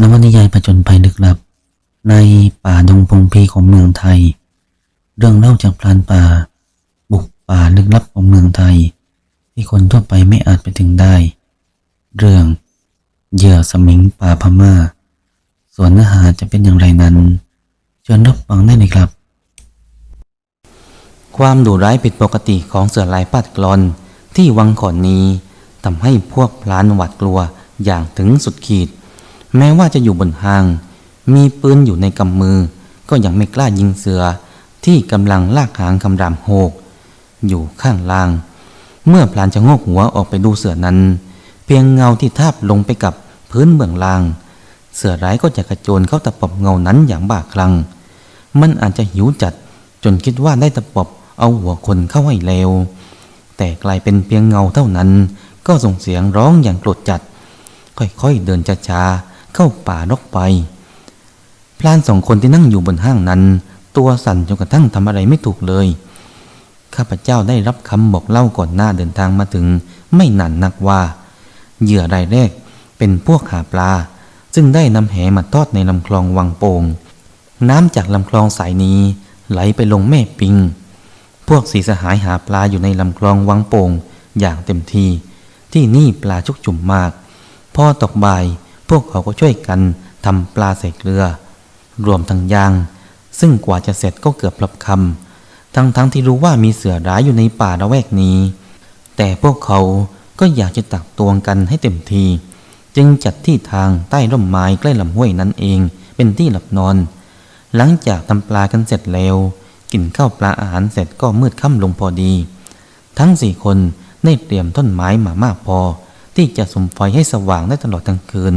นวนิยายผจญภัยลึกลับ ในป่าดงพงพีของเมืองไทย เรื่องเล่าจากพรานป่า บุกป่าลึกลับของเมืองไทย ที่คนทั่วไปไม่อาจไปถึงได้ เรื่องเหยื่อสมิงป่าพม่า ส่วนเนื้อหาจะเป็นอย่างไรนั้นเชิญรับฟังได้เลยครับ ความดุร้ายผิดปกติของเสือลายปาดกลอนที่วังก่อนนี้ทำให้พวกพลานหวาดกลัวอย่างถึงสุดขีด แม้ว่าจะอยู่บนหาง มีปืนอยู่ในกำมือ ก็ยังไม่กล้ายิงเสือ ที่กำลังลากหางคำรามโหก อยู่ข้างล่าง เมื่อพลานจะงอกหัวออกไปดูเสือนั้น เพียงเงาที่ทาบลงไปกับพื้นเบื้องล่าง เสือร้ายก็จะกระโจนเข้าตะปบเงานั้นอย่างบ้าคลั่ง มันอาจจะหิวจัดจนคิดว่าได้ตะปบเอาหัวคนเข้าให้เลวแต่กลายเป็นเพียงเงาเท่านั้น ก็ส่งเสียงร้องอย่างโกรธจัด ค่อยๆเดินช้าๆ เข้าป่ารกไป พลานสองคนที่นั่งอยู่บนห้างนั้น ตัวสั่นจนกระทั่งทำอะไรไม่ถูกเลย ข้าพเจ้าได้รับคำบอกเล่าก่อนหน้าเดินทางมาถึง ไม่นานนักว่า เหยื่อรายแรกเป็นพวกหาปลา ซึ่งได้นำแหมาทอดในลำคลองวังโปงน้ำจากลำคลองสายนี้ไหลไปลงแม่ปิง พวกสีสหายหาปลาอยู่ในลำคลองวังโป่งอย่างเต็มที่ ที่นี่ปลาชุกจุ่มมาก พ่อตกบ่าย พวกเขาก็ช่วยกันทำปลาใส่เกลือ รวมทั้งยาง ซึ่งกว่าจะเสร็จก็เกือบพลับคำทั้งทั้งที่รู้ว่ามีเสือร้ายอยู่ในป่าละแวกนี้ แต่พวกเขาก็อยากจะตักตวงกันให้เต็มที จึงจัดที่ทางใต้ร่มไม้ใกล้ลำห้วยนั้นเองเป็นที่หลับนอน หลังจากทำปลากันเสร็จแล้วกินข้าวปลาอาหารเสร็จก็มืดค่ำลงพอดี ทั้งสี่คนได้เตรียมต้นไม้มามากพอ ที่จะสมไฟให้สว่างได้ตลอดทั้งคืน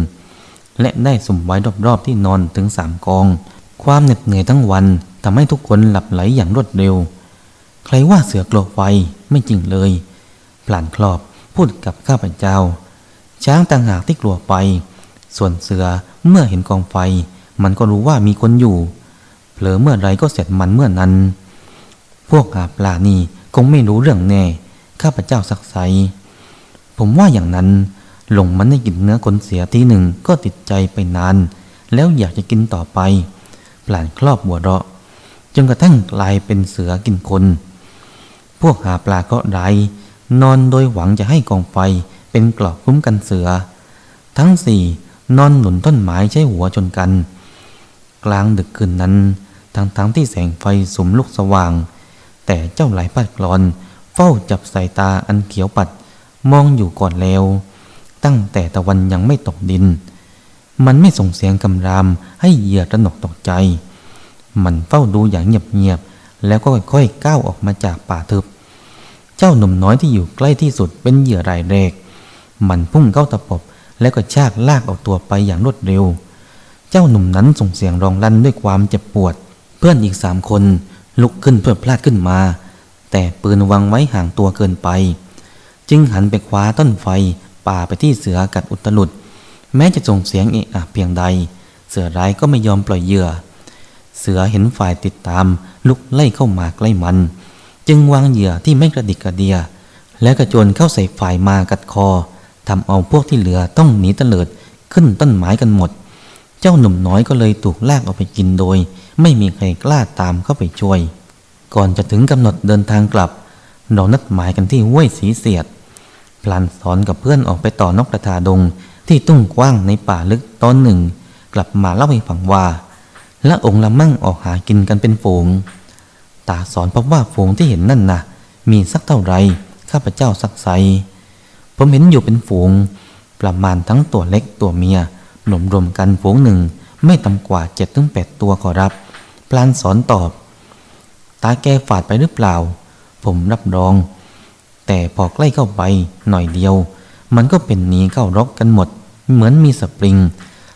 และได้สุมไว้รอบๆที่นอนถึงสามกอง ความเหน็ดเหนื่อยทั้งวันทำให้ทุกคนหลับไหลอย่างรวดเร็ว ใครว่าเสือกลัวไฟไม่จริงเลยพลานคลอบพูดกับข้าพเจ้า ช้างต่างหากที่กลัวไฟส่วนเสือเมื่อเห็นกองไฟ มันก็รู้ว่ามีคนอยู่ เผลอเมื่อไรก็เสร็จมันเมื่อนั้น พวกหาปลานี่คงไม่รู้เรื่องแน่ ข้าพเจ้าสักไซผมว่าอย่างนั้น ลงมันได้กินเนื้อคนเสียทีหนึ่งก็ติดใจไปนาน แล้วอยากจะกินต่อไปปลานครอบหัวเราะจนกระทั่งกลายเป็นเสือกินคน พวกหาปลาก็ไรนอนโดยหวังจะให้กองไฟเป็นกรอบคุ้มกันเสือ ทั้งสี่นอนหนุนต้นไม้ใช้หัวจนกัน กลางดึกคืนนั้นทั้งทั้งที่แสงไฟสุมลุกสว่าง แต่เจ้าหลายปัดกรอน เฝ้าจับสายตาอันเขียวปัดมองอยู่ก่อนแล้ว ตั้งแต่ตะวันยังไม่ตกดิน มันไม่ส่งเสียงกำรามให้เหยื่อระหนกตกใจ มันเฝ้าดูอย่างเงียบๆแล้วก็ค่อยๆก้าวออกมาจากป่าทึบ เจ้าหนุ่มน้อยที่อยู่ใกล้ที่สุดเป็นเหยื่อรายแรก มันพุ่งเข้าตะปบแล้วก็ชากลากออกตัวไปอย่างรวดเร็ว เจ้าหนุ่มนั้นส่งเสียงร้องลั่นด้วยความเจ็บปวด เพื่อนอีกสามคนลุกขึ้นเพื่อพลาดขึ้นมา แต่ปืนวางไว้ห่างตัวเกินไป จึงหันไปคว้าต้นไฟ ป่าไปที่เสือกัดอุตลุด แม้จะส่งเสียงเอะอะเพียงใด เสือร้ายก็ไม่ยอมปล่อยเหยื่อ เสือเห็นฝ่ายติดตาม ลุกไล่เข้ามาใกล้มัน จึงวางเหยื่อที่ไม่กระดิกกระเดีย และกระโจนเข้าใส่ฝ่ายมากัดคอทำเอาพวกที่เหลือต้องหนีเตลิดขึ้นต้นไม้กันหมด เจ้าหนุ่มน้อยก็เลยถูกลากออกไปกินโดย ไม่มีใครกล้าตามเข้าไปช่วย ก่อนจะถึงกำหนดเดินทางกลับ เรานัดหมายกันที่ห้วยสีเสียด พลันสอนกับเพื่อนออกไปต่อนกกระทาดงที่ตุ้งกว้างในป่าลึกตอนหนึ่ง กลับมาเล่าให้ฟังว่าและองค์ละมั่งออกหากินกันเป็นฝูง ตาสอนพบว่าฝูงที่เห็นนั่นนะมีสักเท่าไรข้าพเจ้าสักไซผมเห็นอยู่เป็นฝูง ประมาณทั้งตัวเล็กตัวเมียหลมรวมกันฝูงหนึ่งไม่ต่ำกว่าเจ็ดถึงแปดตัวขอรับ พลานสอนตอบ ตาแกฝาดไปหรือเปล่า ผมรับรอง แต่พอใกล้เข้าไปหน่อยเดียว มันก็เป็นหนีเข้ารกกันหมด เหมือนมีสปริง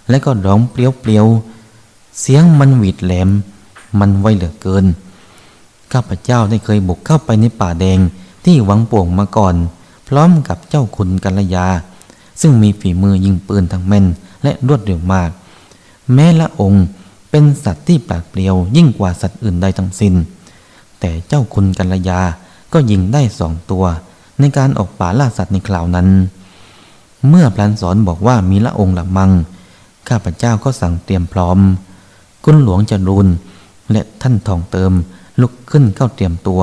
และก็ร้องเปรี้ยวๆเสียงมันหวีดแหลม มันไวเหลือเกิน ข้าพเจ้าได้เคยบุกเข้าไปในป่าแดงที่วังป่วงมาก่อน พร้อมกับเจ้าคุณกัลยา ซึ่งมีฝีมือยิงปืนทั้งแม่นและรวดเร็วมาก แม้ละองค์เป็นสัตว์ที่ปราดเปรียวยิ่งกว่าสัตว์อื่นใดทั้งสิน้น แต่เจ้าคุณกัลยา ก็ยิงได้สองตัว ในการออกป่าล่าสัตว์ในคราวนั้น เมื่อพลันสอนบอกว่ามีละองค์ละมัง ข้าพเจ้าก็สั่งเตรียมพร้อม กุนหลวงจรูนและท่านทองเติมลุกขึ้นเข้าเตรียมตัว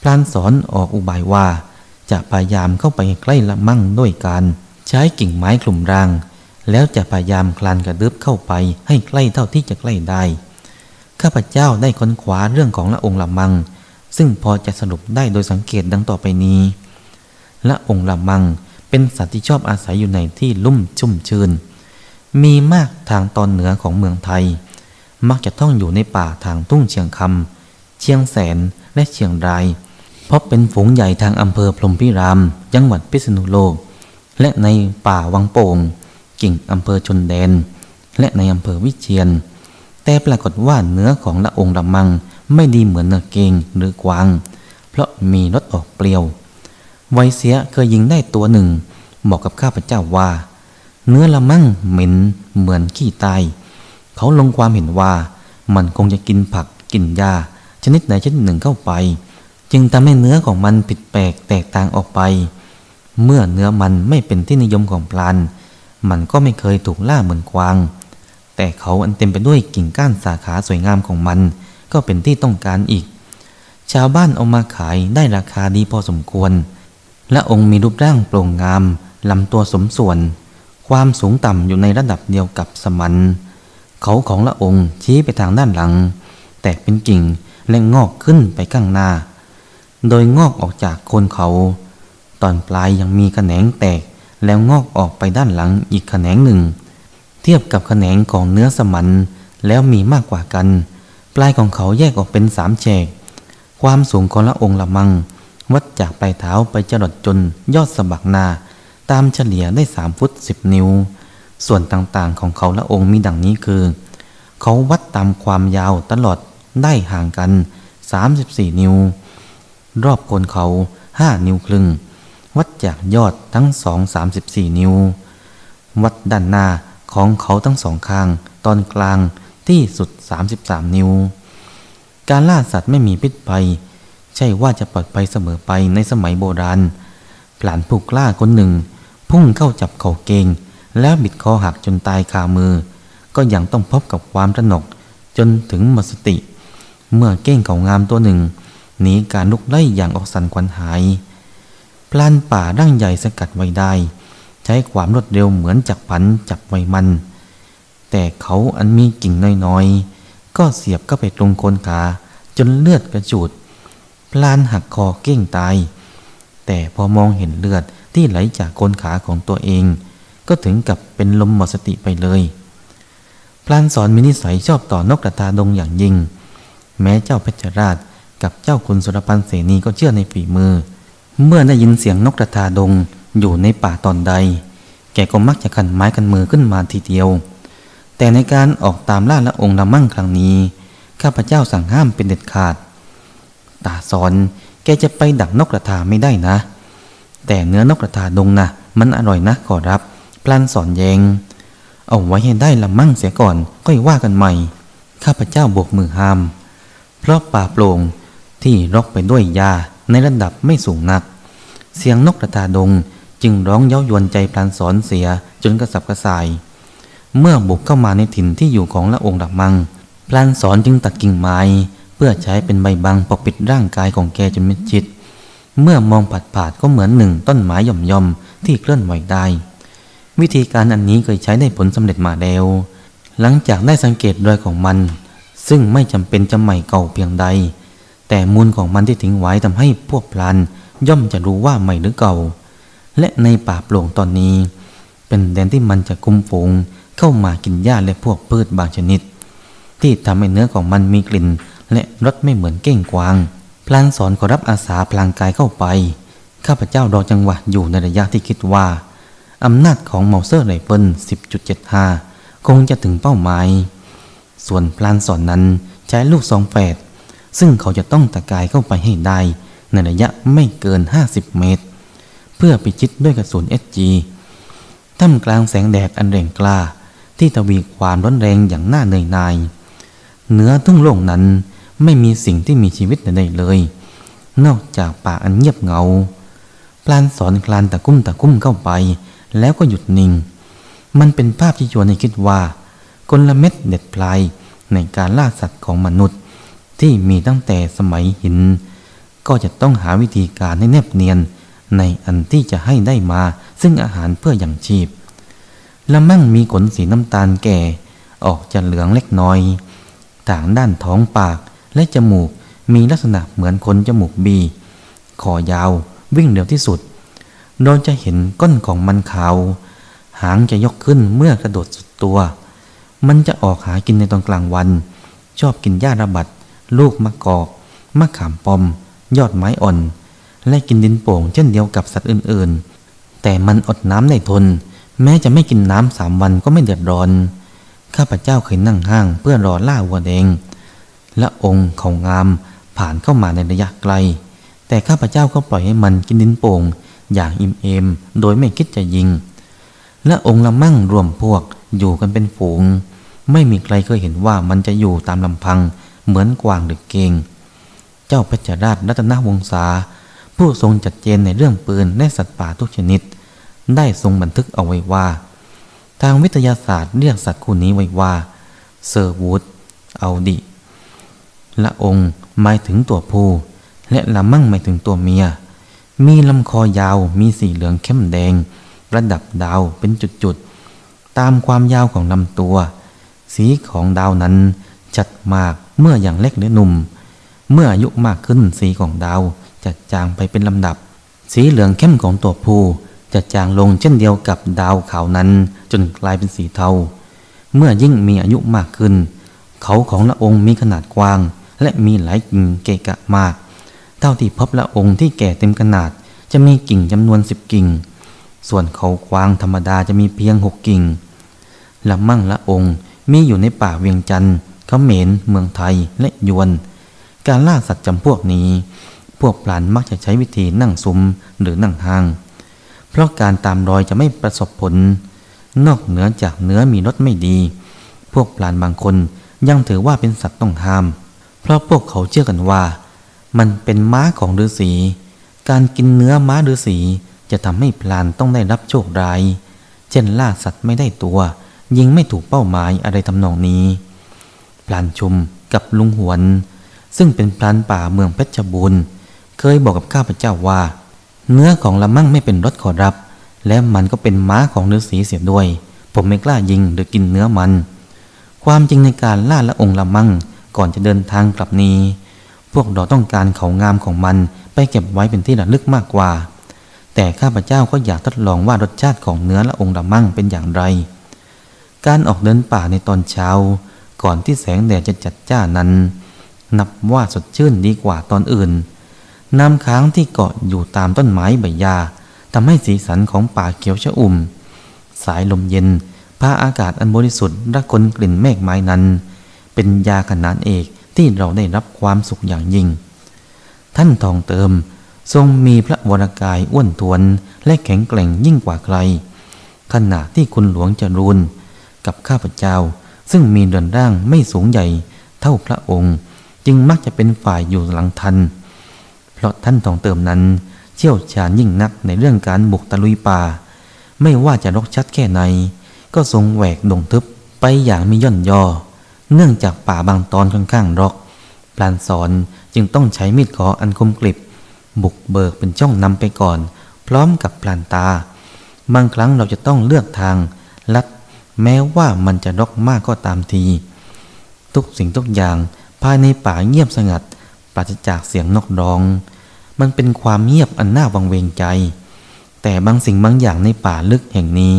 พลานสอนออกอุบายว่า จะพยายามเข้าไปใกล้ละมั่งด้วยการใช้กิ่งไม้คลุมราง แล้วจะพยายามคลานกระดึบเข้าไปให้ใกล้เท่าที่จะใกล้ได้ ข้าพเจ้าได้ค้นคว้าเรื่องของละองค์ละมัง ซึ่งพอจะสรุปได้โดยสังเกตดังต่อไปนี้ ละองค์ละมังเป็นสัตว์ที่ชอบอาศัยอยู่ในที่ลุ่มชุ่มชื้น มีมากทางตอนเหนือของเมืองไทย มักจะต้องอยู่ในป่าทางทุ่งเชียงคำ เชียงแสนและเชียงราย เพราะเป็นฝูงใหญ่ทางอำเภอพรมพิราม จังหวัดพิษณุโลก และในป่าวังโป่ง กิ่งอำเภอชนแดน และในอำเภอวิเชียน แต่ปรากฏว่าเนื้อของละองค์ละมัง ไม่ดีเหมือนเนื้อเกงหรือกวาง เพราะมีรสออกเปรี้ยว ไวเสียเคยยิงได้ตัวหนึ่ง บอกกับข้าพเจ้าว่า เนื้อละมั่งเหม็นเหมือนขี้ตาย เขาลงความเห็นว่า มันคงจะกินผักกินหญ้าชนิดไหนชนิดหนึ่งเข้าไป จึงทำให้เนื้อของมันผิดแปลกแตกต่างออกไป เมื่อเนื้อมันไม่เป็นที่นิยมของพลานมันก็ไม่เคยถูกล่าเหมือนกวาง แต่เขาอันเต็มไปด้วยกิ่งก้านสาขาสวยงามของมัน ก็เป็นที่ต้องการอีก ชาวบ้านเอามาขายได้ราคาดีพอสมควร และองค์มีรูปร่างโปร่งงามลำตัวสมส่วน ความสูงต่ำอยู่ในระดับเดียวกับสมัน เขาของละองค์ชี้ไปทางด้านหลัง แตกเป็นกิ่งและงอกขึ้นไปข้างหน้า โดยงอกออกจากโคนเขา ตอนปลายยังมีแขนงแตกแล้วงอกออกไปด้านหลังอีกแขนงหนึ่ง เทียบกับแขนงของเนื้อสมันแล้วมีมากกว่ากัน ลายของเขาแยกออกเป็นสามแฉก ความสูงของละองค์ละมัง วัดจากปลายเท้าไปจรดจนยอดสะบักหน้าตามเฉลี่ยได้สามฟุตสิบนิ้ว ส่วนต่างๆของเขาละองค์มีดังนี้คือ เขาวัดตามความยาวตลอดได้ห่างกัน 34 นิ้ว รอบโคนเขา 5 นิ้วครึ่ง วัดจากยอดทั้งสอง34 นิ้ว วัดด้านหน้าของเขาทั้งสองข้าง ตอนกลาง ที่สุด 33 นิ้ว การล่าสัตว์ไม่มีพิษภัย ใช่ว่าจะปลอดภัยเสมอไปในสมัยโบราณผลานผูกล้าคนหนึ่ง พุ่งเข้าจับเข่าเกง แล้วบิดคอหักจนตายคามือ ก็ยังต้องพบกับความระหนกจนถึงหมดสติ เมื่อเก้งเขางามตัวหนึ่งหนีการลุกไล่อย่างออกสันควันหายพลานป่าร่างใหญ่สกัดไว้ได้ ใช้ความรวดเร็วเหมือนจักรพันจับไวมัน แต่เขาอันมีกิ่งน้อยๆ ก็เสียบเข้าไปตรงโคนขาจนเลือดกระจูด พลานหักคอเก้งตาย แต่พอมองเห็นเลือดที่ไหลจากโคนขาของตัวเอง ก็ถึงกับเป็นลมหมดสติไปเลย พลานสอนมีนิสัยชอบต่อนกกระทาดงอย่างยิ่ง แม้เจ้าเพชรราชกับเจ้าคุณสุรพันธ์เสนีก็เชื่อในฝีมือ เมื่อได้ยินเสียงนกกระทาดงอยู่ในป่าตอนใด แกก็มักจะขันไม้กันมือขึ้นมาทีเดียว แต่ในการออกตามล่าละองค์ละมั่งครั้งนี้ ข้าพเจ้าสั่งห้ามเป็นเด็ดขาด ตาสอนแกจะไปดักนกกระทาไม่ได้นะ แต่เนื้อนกกระทาดงนะมันอร่อยนะขอรับ พลันสอนแยง เอาไว้ให้ได้ละมั่งเสียก่อนค่อยว่ากันใหม่ ข้าพเจ้าโบกมือห้าม เพราะป่าโปร่งที่รกไปด้วยหญ้าในระดับไม่สูงนัก เสียงนกกระทาดงจึงร้องเย้ายวนใจพลันสอนเสียจนกระสับกระส่าย เมื่อบุกเข้ามาในถิ่นที่อยู่ของละองค์ดักมัง พลันสอนจึงตัดกิ่งไม้ เพื่อใช้เป็นใบบังปกปิดร่างกายของแกจนมิดชิด เมื่อมองผัดผาดก็เหมือนหนึ่งต้นไม้หย่อมๆที่เคลื่อนไหวได้ วิธีการอันนี้เคยใช้ได้ผลสำเร็จมาแล้ว หลังจากได้สังเกตรอยของมัน ซึ่งไม่จำเป็นจะใหม่เก่าเพียงใด แต่มูลของมันที่ทิ้งไว้ทำให้พวกพลันย่อมจะรู้ว่าใหม่หรือเก่า และในป่าโปร่งตอนนี้ เป็นแดนที่มันจะคุมฝูง เข้ามากินหญ้าและพวกพืชบางชนิด ที่ทำให้เนื้อของมันมีกลิ่น และรสไม่เหมือนเก้งกวาง พลางสอนขอรับอาสาพลางกายเข้าไป ข้าพเจ้ารอจังหวะอยู่ในระยะที่คิดว่าอำนาจของเมาเซอร์ไรเฟิล10.75 คงจะถึงเป้าหมาย ส่วนพลานสอนนั้นใช้ลูกสองแฝดซึ่งเขาจะต้องตะกายเข้าไปให้ได้ ในระยะไม่เกิน 50 เมตร เพื่อปิชิดด้วยกระสุน SG ท่ามกลางแสงแดดอันแรงกล้า ที่ทวีความร้อนแรงอย่างน่าเหนื่อยหนายเหนือทุ่งโล่งนั้นไม่มีสิ่งที่มีชีวิตใดๆเลย นอกจากป่าอันเงียบเงาพลานสอนคลานตะคุ่มตะคุ่มเข้าไป แล้วก็หยุดนิ่ง มันเป็นภาพที่ชวนให้คิดว่ากลเม็ดเด็ดพลายในการล่าสัตว์ของมนุษย์ ที่มีตั้งแต่สมัยหิน ก็จะต้องหาวิธีการให้แนบเนียนในอันที่จะให้ได้มาซึ่งอาหารเพื่ออย่างชีพ ละมั่งมีขนสีน้ำตาลแก่ ออกจะเหลืองเล็กน้อยทางด้านท้องปากและจมูกมีลักษณะเหมือนคนจมูกบีคอยาววิ่งเร็วที่สุดโดยจะเห็นก้นของมันขาว หางจะยกขึ้นเมื่อกระโดดสุดตัว มันจะออกหากินในตอนกลางวัน ชอบกินหญ้าระบัด ลูกมะกอก มะขามปอม ยอดไม้อ่อน และกินดินโป่งเช่นเดียวกับสัตว์อื่นๆ แต่มันอดน้ำได้ทน แม้จะไม่กินน้ำสามวันก็ไม่เดือดร้อน ข้าพเจ้าเคยนั่งห้างเพื่อรอล่าวัวแดง และองค์เขางามผ่านเข้ามาในระยะไกล แต่ข้าพเจ้าก็ปล่อยให้มันกินดินโป่ง อย่างอิ่มเอม โดยไม่คิดจะยิง และองค์ละมั่งรวมพวกอยู่กันเป็นฝูง ไม่มีใครเคยเห็นว่ามันจะอยู่ตามลำพังเหมือนกวางหรือเกง เจ้าเพชรราชรัตนวงศาผู้ทรงจัดเจนในเรื่องปืนและสัตว์ป่าทุกชนิด ได้ทรงบันทึกเอาไว้ว่า ทางวิทยาศาสตร์เรียกสัตว์คู่นี้ไว้ว่าเซอร์วูดเอาดิละองหมายถึงตัวผู้ และละมั่งหมายถึงตัวเมีย มีลำคอยาวมีสีเหลืองเข้มแดง ประดับดาวเป็นจุดๆ ตามความยาวของลำตัว สีของดาวนั้นจัดมากเมื่ออย่างเล็กหรือหนุ่ม เมื่ออายุมากขึ้นสีของดาวจะจางไปเป็นลำดับ สีเหลืองเข้มของตัวผู้ จะจางลงเช่นเดียวกับดาวขาวนั้นจนกลายเป็นสีเทา เมื่อยิ่งมีอายุมากขึ้น เขาของละองค์มีขนาดกว้าง และมีหลายกิ่งเกะกะมาก เท่าที่พบละองค์ที่แก่เต็มขนาดจะมีกิ่งจำนวนสิบกิ่ง ส่วนเขากวางธรรมดาจะมีเพียงหกกิ่งละมั่งละองค์มีอยู่ในป่าเวียงจันทร์เขมรเมืองไทยและยวน การล่าสัตว์จำพวกนี้ พวกปลานมักจะใช้วิธีนั่งซุ้มหรือนั่งห้าง เพราะการตามรอยจะไม่ประสบผล นอกเหนือจากเนื้อมีรสไม่ดี พวกปลานบางคนยังถือว่าเป็นสัตว์ต้องห้าม เพราะพวกเขาเชื่อกันว่า มันเป็นม้าของฤาษี การกินเนื้อม้าฤาษีจะทำให้พลานต้องได้รับโชคร้าย เช่นล่าสัตว์ไม่ได้ตัว ยิงไม่ถูกเป้าหมายอะไรทำนองนี้ พลานชุมกับลุงหวน ซึ่งเป็นพลานป่าเมืองเพชรบูรณ์ เคยบอกกับข้าพเจ้าว่า เนื้อของละมั่งไม่เป็นรสขอรับ และมันก็เป็นม้าของฤาษีเสียด้วย ผมไม่กล้ายิงหรือกินเนื้อมัน ความจริงในการล่าละองค์ละมั่งก่อนจะเดินทางกลับนี้ พวกเราต้องการเขางามของมันไปเก็บไว้เป็นที่ระลึกมากกว่า แต่ข้าพเจ้าก็อยากทดลองว่ารสชาติของเนื้อละองค์ละมั่งเป็นอย่างไร การออกเดินป่าในตอนเช้า ก่อนที่แสงแดดจะจัดจ้านั้น นับว่าสดชื่นดีกว่าตอนอื่น น้ำค้างที่เกาะอยู่ตามต้นไม้ใบหญ้าทำให้สีสันของป่าเขียวชอุ่ม สายลมเย็นพาอากาศอันบริสุทธิ์ระคนกลิ่นเมฆไม้นั้น เป็นยาขนานเอกที่เราได้รับความสุขอย่างยิ่ง ท่านทองเติมทรงมีพระวรกายอ้วนทวนและแข็งแกร่งยิ่งกว่าใคร ขณะที่คุณหลวงจรูนกับข้าพเจ้า ซึ่งมีเดินร่างไม่สูงใหญ่เท่าพระองค์ จึงมักจะเป็นฝ่ายอยู่หลังทัน เพราะท่านทองเติมนั้น เชี่ยวชาญยิ่งนักในเรื่องการบุกตะลุยป่า ไม่ว่าจะรกชัดแค่ไหน ก็ทรงแหวกดงทึบไปอย่างมีย่อนย่อเนื่องจากป่าบางตอนค่อนข้างรกพลานสอนจึงต้องใช้มีดขออันคมกริบ บุกเบิกเป็นช่องนำไปก่อน พร้อมกับพลานตา บางครั้งเราจะต้องเลือกทาง ลัดแม้ว่ามันจะรกมากก็ตามที ทุกสิ่งทุกอย่างภายในป่าเงียบสงัด ปราศจากเสียงนกร้อง มันเป็นความเงียบอันน่าวังเวงใจ แต่บางสิ่งบางอย่างในป่าลึกแห่งนี้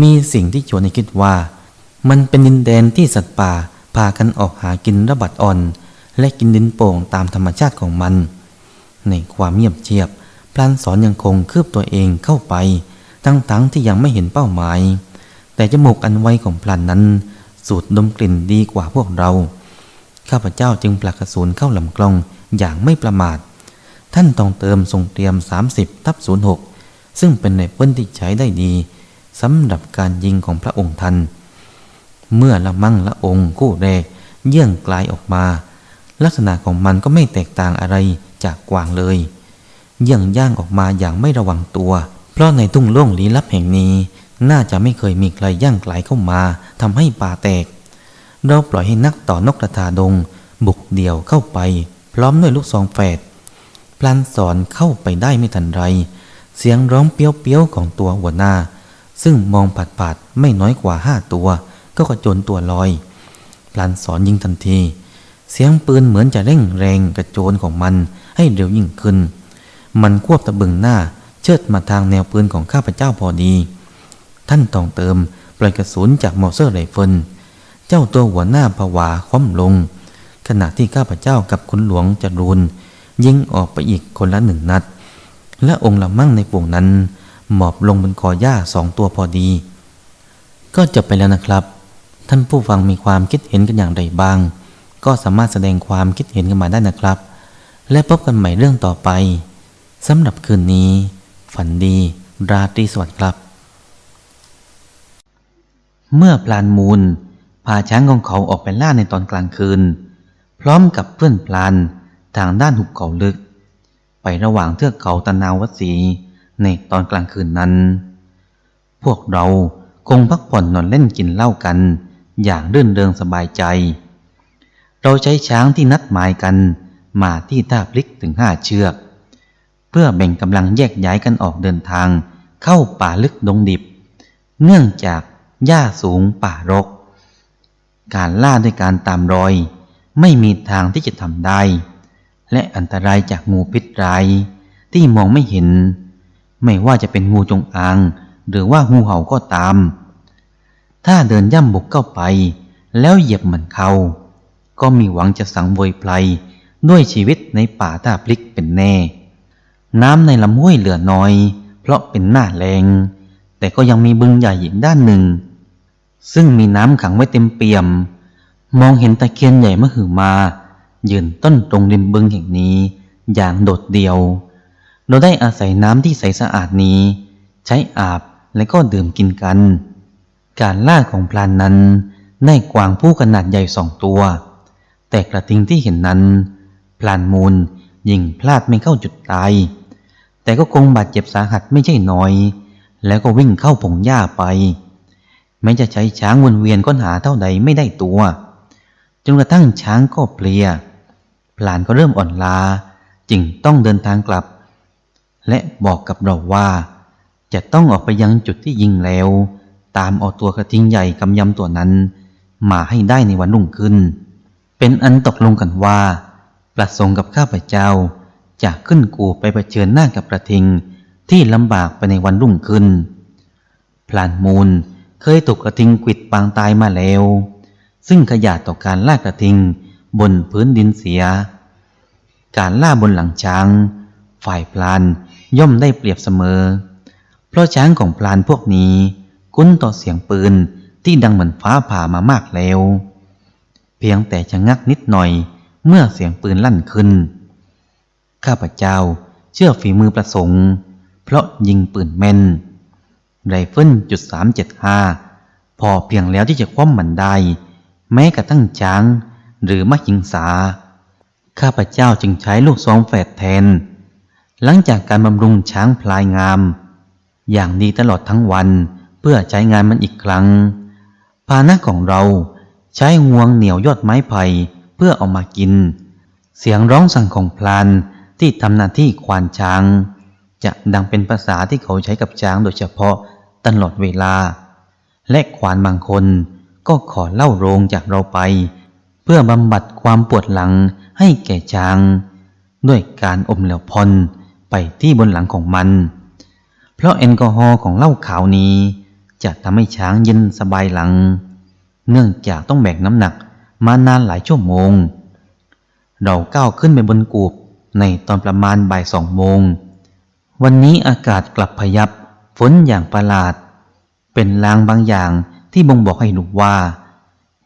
มีสิ่งที่ชวนให้คิดว่า มันเป็นดินแดนที่สัตว์ป่าพากันออกหากินระบัดอ่อน และกินดินโป่งตามธรรมชาติของมัน ในความเงียบเชียบ พลันสอนยังคงคืบตัวเองเข้าไป ทั้งๆทที่ยังไม่เห็นเป้าหมาย แต่จมูกอันไวของพลันนั้น สูดดมกลิ่นดีกว่าพวกเรา ข้าพเจ้าจึงปลักกระสุนเข้าลำกล้องอย่างไม่ประมาท ท่านต้องเติมทรงเตรียม 30ทับ06 ซึ่งเป็นในเปิ้ลที่ใช้ได้ดีสำหรับการยิงของพระองค์ท่านเมื่อละมั่งละองค์คู่แรกเยื่องกลายออกมา ลักษณะของมันก็ไม่แตกต่างอะไรจากกวางเลย เยื่องย่างออกมาอย่างไม่ระวังตัว เพราะในทุ่งโล่งลี้ลับแห่งนี้ น่าจะไม่เคยมีใครย่างไกลเข้ามาทำให้ป่าแตก เราปล่อยให้นักต่อนกกระทาดง บุกเดี่ยวเข้าไป พร้อมด้วยลูกซองแฝดพลันสอนเข้าไปได้ไม่ทันไร เสียงร้องเปี้ยวๆของตัวหัวหน้า ซึ่งมองผัดๆไม่น้อยกว่าห้าตัว ก็กระโจนตัวลอย พลันสอนยิงทันที เสียงปืนเหมือนจะเร่งแรงกระโจนของมันให้เร็วยิ่งขึ้น มันควบตะบึงหน้าเชิดมาทางแนวปืนของข้าพเจ้าพอดี ท่านตองเติมปล่อยกระสุนจากมอเซอร์ไรเฟิล เจ้าตัวหัวหน้าผวาคว่ำลง ขณะที่ข้าพเจ้ากับคุณหลวงจรูนยิงออกไปอีกคนละหนึ่งนัด และองค์ละมั่งในปวงนั้น หมอบลงบนคอหญ้าสองตัวพอดี ก็จบไปแล้วนะครับ ท่านผู้ฟังมีความคิดเห็นกันอย่างไรบ้าง ก็สามารถแสดงความคิดเห็นกันมาได้นะครับ และพบกันใหม่เรื่องต่อไปสำหรับคืนนี้ ฝันดี ราตรีสวัสดิ์ครับ เมื่อพลานมูล พาช้างของเขาออกไปล่าในตอนกลางคืน พร้อมกับเพื่อนพลานทางด้านหุบเขาลึก ไประหว่างเทือกเขาตะนาววสีในตอนกลางคืนนั้น พวกเราคงพักผ่อนนอนเล่นกินเหล้ากัน อย่างรื่นเริงสบายใจ เราใช้ช้างที่นัดหมายกันมาที่ท่าพลิกถึงห้าเชือก เพื่อแบ่งกำลังแยกย้ายกันออกเดินทางเข้าป่าลึกดงดิบ เนื่องจากหญ้าสูงป่ารก การล่าด้วยการตามรอย ไม่มีทางที่จะทำได้ และอันตรายจากงูพิษร้ายที่มองไม่เห็น ไม่ว่าจะเป็นงูจงอาง หรือว่างูเห่าก็ตาม ถ้าเดินย่ำบุกเข้าไป แล้วเหยียบมันเขาก็มีหวังจะสังเวยไพลด้วยชีวิตในป่าท่าพลิกเป็นแน่ น้ำในลำห้วยเหลือน้อย เพราะเป็นหน้าแรง แต่ก็ยังมีบึงใหญ่อีกด้านหนึ่ง ซึ่งมีน้ำขังไว้เต็มเปี่ยม มองเห็นตะเคียนใหญ่มหึมายืนต้นตรงริมบึงแห่งนี้ อย่างโดดเดี่ยว เราได้อาศัยน้ำที่ใสสะอาดนี้ ใช้อาบและก็ดื่มกินกัน การล่าของพลานนั้นได้กวางผู้ขนาดใหญ่สองตัว แต่กระทิงที่เห็นนั้น พลานมูลยิงพลาดไม่เข้าจุดตาย แต่ก็คงบาดเจ็บสาหัสไม่ใช่น้อย แล้วก็วิ่งเข้าผงหญ้าไป แม้จะใช้ช้างวนเวียนค้นหาเท่าใดไม่ได้ตัว จนกระทั่งช้างก็เพลียพลานก็เริ่มอ่อนล้าจึงต้องเดินทางกลับ และบอกกับเราว่า จะต้องออกไปยังจุดที่ยิงแล้ว ตามเอาตัวกระทิงใหญ่กำยำตัวนั้น มาให้ได้ในวันรุ่งขึ้น เป็นอันตกลงกันว่า ประสงค์กับข้าพเจ้าจะขึ้นกูไปเผชิญหน้ากับกระทิงที่ลำบากไปในวันรุ่งขึ้นพลานมูล เคยถูกกระทิงกิดปางตายมาแล้ว ซึ่งขยาดต่อการล่ากระทิงบนพื้นดินเสีย การล่าบนหลังช้าง ฝ่ายพลานย่อมได้เปรียบเสมอ เพราะช้างของพลานพวกนี้คุ้นต่อเสียงปืนที่ดังเหมือนฟ้าผ่ามามากแล้ว เพียงแต่จะงักนิดหน่อยเมื่อเสียงปืนลั่นขึ้น ข้าพเจ้าเชื่อฝีมือประสงค์ เพราะยิงปืนแม่น ไรเฟิลจุดสามเจ็ดห้าพอเพียงแล้วที่จะคว่ำมันได้ แม้กระทั่งช้าง หรือมหิงสา ข้าพเจ้าจึงใช้ลูกซองแฝดแทน หลังจากการบำรุงช้างพลายงาม อย่างดีตลอดทั้งวันเพื่อใช้งานมันอีกครั้งพาหนะของเราใช้งวงเหนียวยอดไม้ไผ่เพื่อเอามากิน เสียงร้องสั่งของพลานที่ทำหน้าที่ควานช้าง จะดังเป็นภาษาที่เขาใช้กับช้างโดยเฉพาะ ตลอดเวลา และควานบางคนก็ขอเล่าโรงจากเราไป เพื่อบำบัดความปวดหลังให้แก่ช้าง ด้วยการอมเหลวพอนไปที่บนหลังของมัน เพราะแอลกอฮอล์ของเหล้าขาวนี้ จะทำให้ช้างเย็นสบายหลัง เนื่องจากต้องแบกน้ำหนักมานานหลายชั่วโมง เราก้าวขึ้นไปบนกูบในตอนประมาณบ่ายสองโมง วันนี้อากาศกลับพยับ ฝนอย่างประหลาด เป็นลางบางอย่างที่บ่งบอกให้รู้ว่า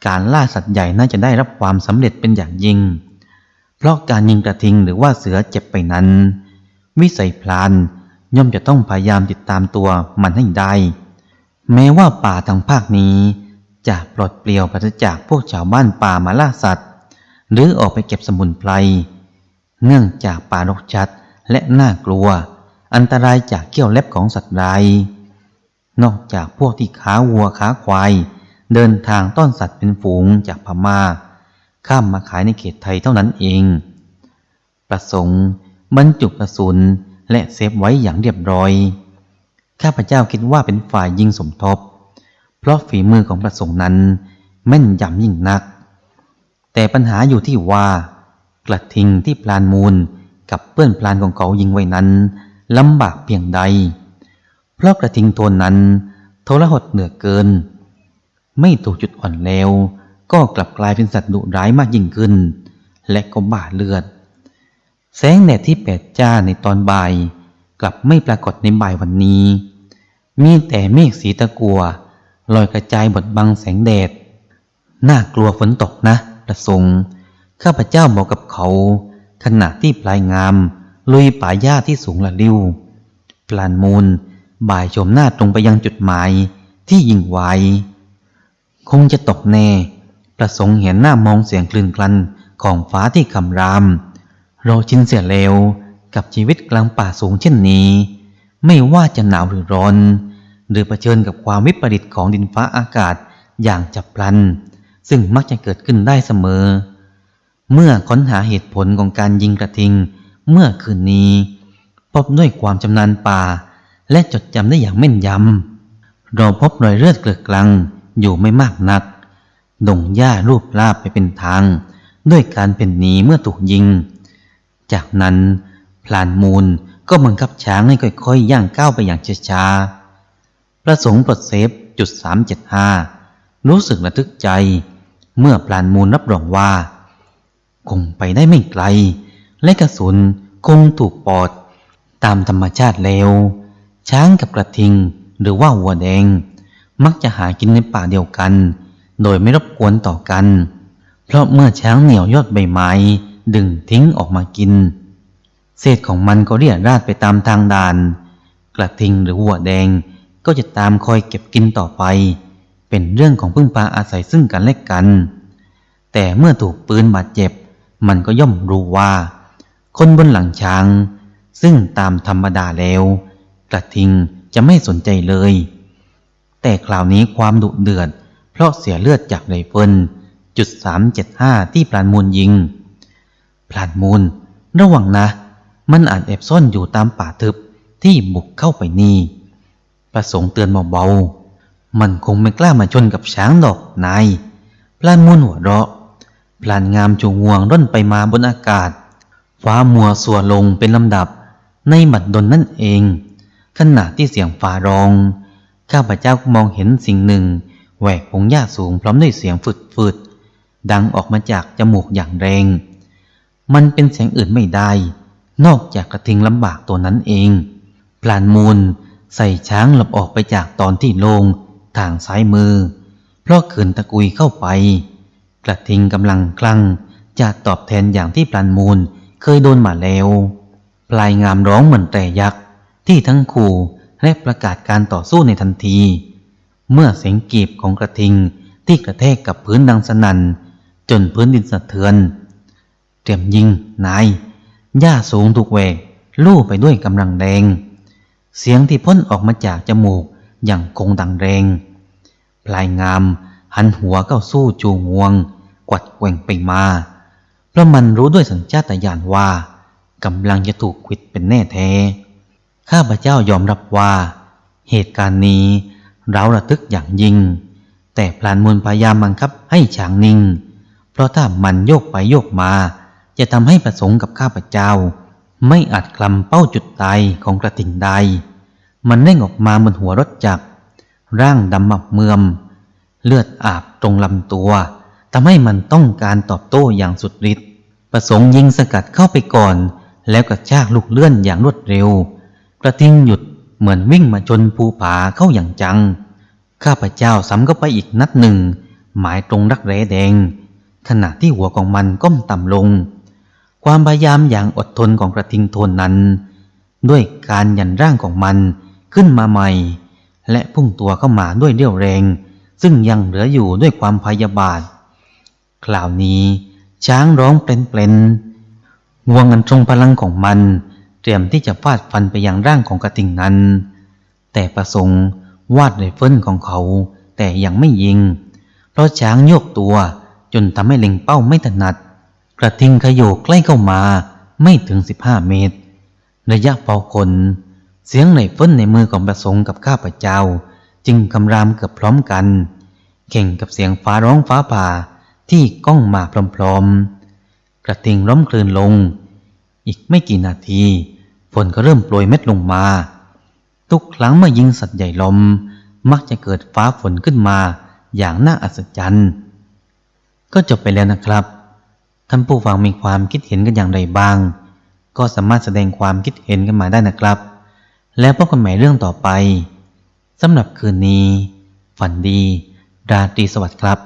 การล่าสัตว์ใหญ่น่าจะได้รับความสำเร็จเป็นอย่างยิ่ง เพราะการยิงกระทิงหรือว่าเสือเจ็บไปนั้น วิสัยพลานย่อมจะต้องพยายามติดตามตัวมันให้ได้ แม้ว่าป่าทางภาคนี้ จะปลดเปลี่ยวปราศจากพวกชาวบ้านป่ามาล่าสัตว์ หรือออกไปเก็บสมุนไพรเนื่องจากป่ารกชัดและน่ากลัว อันตรายจากเขี้ยวเล็บของสัตว์ร้ายนอกจากพวกที่ค้าวัวค้าควาย เดินทางต้อนสัตว์เป็นฝูงจากพมา่า ข้ามมาขายในเขตไทยเท่านั้นเอง ประสงค์บรรจุกระสุนและเซฟไว้อย่างเรียบร้อย ข้าพเจ้าคิดว่าเป็นฝ่ายยิงสมทบ เพราะฝีมือของประสงค์นั้น แม่นยำยิ่งนัก แต่ปัญหาอยู่ที่ว่ากระทิงที่พลานมูลกับเพื่อนพลานของเขายิงไว้นั้น ลำบากเพียงใด เพราะกระทิงตัวนั้นทรหดเหนือเกิน ไม่ถูกจุดอ่อนแล้ว ก็กลับกลายเป็นสัตว์ดุร้ายมากยิ่งขึ้น และก็บาดเลือด แสงแดดที่แปดจ้าในตอนบ่าย กลับไม่ปรากฏในบ่ายวันนี้ มีแต่เมฆสีตะกัวลอยกระจายบดบังแสงแดด น่ากลัวฝนตกนะ ประสงค์ ข้าพเจ้าบอกกับเขา ขณะที่ปลายงาม ลุยป่าหญ้าที่สูงละลิ้วปลานมูลบ่ายชมหน้าตรงไปยังจุดหมายที่ยิงไว้คงจะตกแน่ ประสงค์เห็นหน้ามองเสียงคลื่นกลันของฟ้าที่คำราม เราชินเสียแล้วกับชีวิตกลางป่าสูงเช่นนี้ ไม่ว่าจะหนาวหรือร้อน หรือเผชิญกับความวิปริตของดินฟ้าอากาศอย่างจับพลัน ซึ่งมักจะเกิดขึ้นได้เสมอ เมื่อค้นหาเหตุผลของการยิงกระทิง เมื่อคืนนี้ พบด้วยความชำนาญป่า และจดจำได้อย่างแม่นยำ เราพบรอยเลือดเกลือกกลังอยู่ไม่มากนัก ดงหญ้ารูปลาบไปเป็นทาง ด้วยการเป็นหนีเมื่อถูกยิง จากนั้นพลานมูลก็บังคับช้างให้ค่อยๆ ย่างก้าวไปอย่างช้าๆ ประสงค์ปลดเซฟจุดสามเจ็ดห้ารู้สึกระทึกใจ เมื่อพลานมูลรับรองว่า คงไปได้ไม่ไกล และกระสุนคงถูกปอด ตามธรรมชาติแล้ว ช้างกับกระทิงหรือว่าวัวแดง มักจะหากินในป่าเดียวกัน โดยไม่รบกวนต่อกัน เพราะเมื่อช้างเหนียวยอดใบไม้ ดึงทิ้งออกมากิน เศษของมันก็เรียราดไปตามทางด่าน กระทิงหรือวัวแดงก็จะตามคอยเก็บกินต่อไป เป็นเรื่องของพึ่งพาอาศัยซึ่งกันและกัน แต่เมื่อถูกปืนบาดเจ็บ มันก็ย่อมรู้ว่า คนบนหลังช้าง ซึ่งตามธรรมดาแล้ว กระทิงจะไม่สนใจเลย แต่คราวนี้ความดุเดือด เพราะเสียเลือดจากไรเฟิลจุดสามเจ็ดห้าที่พลานมูลยิงพลานมูล ระวังนะ มันอาจแอบซ่อนอยู่ตามป่าทึบที่บุกเข้าไปนี่ประสงค์เตือนเบาๆมันคงไม่กล้ามาชนกับช้างดอกนายพลานมูลหัวเราะพลานงามจูงวงร่อนไปมาบนอากาศ ฟ้ามัวสัวลงเป็นลำดับในบัดดลนั่นเอง ขณะที่เสียงฟ้าร้อง ข้าพเจ้ามองเห็นสิ่งหนึ่งแหวกพงหญ้าสูงพร้อมด้วยเสียงฝืดๆ ดังออกมาจากจมูกอย่างแรง มันเป็นเสียงอื่นไม่ได้ นอกจากกระทิงลำบากตัวนั้นเองพลานมูลใส่ช้างหลบออกไปจากตอนที่ลงทางซ้ายมือ เพราะขืนตะกุยเข้าไป กระทิงกำลังคลั่งจะตอบแทนอย่างที่พลานมูล เคยโดนมาแล้วปลายงามร้องเหมือนแต่ยักษ์ที่ทั้งขู่และประกาศการต่อสู้ในทันที เมื่อเสียงกีบของกระทิงที่กระแทกกับพื้นดังสนัน่นจนพื้นดินสะเทือน เตรียมยิงนายหญ้าสูงถูกแหวกลู่ไปด้วยกำลังแรงเสียงที่พ่นออกมาจากจมูกอย่างคงดังแรงพลายงามหันหัวเข้าสู้จูงวง กวัดแกว่งไปมา เพราะมันรู้ด้วยสัญชาตญาณว่ากำลังจะถูกขวิดเป็นแน่แท้ ข้าพเจ้ายอมรับว่า เหตุการณ์นี้เราระทึกอย่างยิ่ง แต่พลานมูลพยายามบังคับให้ช้างนิ่ง เพราะถ้ามันโยกไปโยกมา จะทำให้ประสงค์กับข้าพเจ้า ไม่อาจคลำเป้าจุดตายของกระทิงได้มันเร่งออกมาบนหัวรถจักรร่างดำมับเมือม เลือดอาบตรงลำตัว ทำให้มันต้องการตอบโต้อย่างสุดฤทธิ์ประสงค์ยิงสกัดเข้าไปก่อน แล้วกระชากลูกเลื่อนอย่างรวดเร็ว กระทิงหยุดเหมือนวิ่งมาชนภูผาเข้าอย่างจัง ข้าพเจ้าซ้ำเข้าไปอีกนัดหนึ่ง หมายตรงรักแร้แดง ขณะที่หัวของมันก้มต่ำลง ความพยายามอย่างอดทนของกระทิงโทนนั้น ด้วยการยันร่างของมันขึ้นมาใหม่ และพุ่งตัวเข้ามาด้วยเรี่ยวแรง ซึ่งยังเหลืออยู่ด้วยความพยาบาท คราวนี้ ช้างร้องเปลนๆงวงอันทรงพลังของมัน เตรียมที่จะฟาดฟันไปยังร่างของกระทิงนั้น แต่ประสงค์วาดไรเฟิลของเขา แต่ยังไม่ยิง เพราะช้างโยกตัวจนทำให้เล็งเป้าไม่ถนัด กระทิงขยโยกใกล้เข้ามาไม่ถึง 15 เมตร ระยะพอคนเสียงไรเฟิลในมือของประสงค์กับข้าพเจ้า จึงคำรามเกือบพร้อมกันแข่งกับเสียงฟ้าร้องฟ้าผ่า ที่ก้องมาพร้อมๆ กระทิงล้มคลืนลง อีกไม่กี่นาทีฝนก็เริ่มโปรยเม็ดลงมา ทุกครั้งเมื่อยิงสัตว์ใหญ่ลมมักจะเกิดฟ้าฝนขึ้นมาอย่างน่าอัศจรรย์ ก็จบไปแล้วนะครับ ท่านผู้ฟังมีความคิดเห็นกันอย่างไรบ้าง ก็สามารถแสดงความคิดเห็นกันมาได้นะครับ แล้วพบกันใหม่เรื่องต่อไปสำหรับคืนนี้ ฝันดี ราตรีสวัสดิ์ครับ